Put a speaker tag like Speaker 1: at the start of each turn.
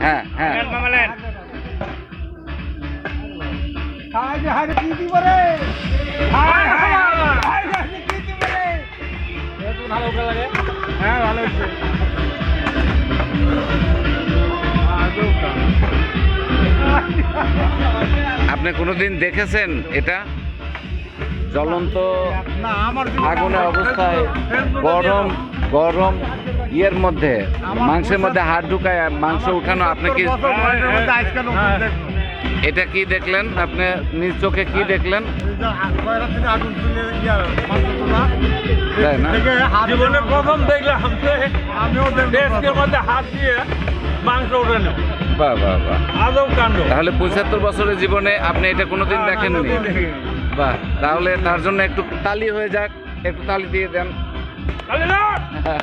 Speaker 1: হ্যাঁ হ্যাঁ।
Speaker 2: হ্যাঁ ভালো
Speaker 1: আপনি কোনোদিন দেখেছেন এটা? জ্বলন্ত
Speaker 2: না আমার
Speaker 1: আগুনের অবস্থায় গরম গরম ইয়ের মধ্যে মাংসের মধ্যে হাত ঢুকায় মাংস উঠানো আপনি কি এটা কি দেখলেন? আপনি নিজ চোখে কি দেখলেন? তাই না?
Speaker 2: হাত
Speaker 3: জীবনে প্রথম দেখলাম
Speaker 2: আমিও
Speaker 3: মধ্যে হাত দিয়ে মাংস উঠানো
Speaker 1: বাহ বাহ বাহ
Speaker 3: আদব কাণ্ড।
Speaker 1: তাহলে পঁচাত্তর বছরের জীবনে আপনি এটা কোনোদিন দেখেননি? বাহ তাহলে তার জন্য একটু তালি হয়ে যাক একটু তালি দিয়ে দেন।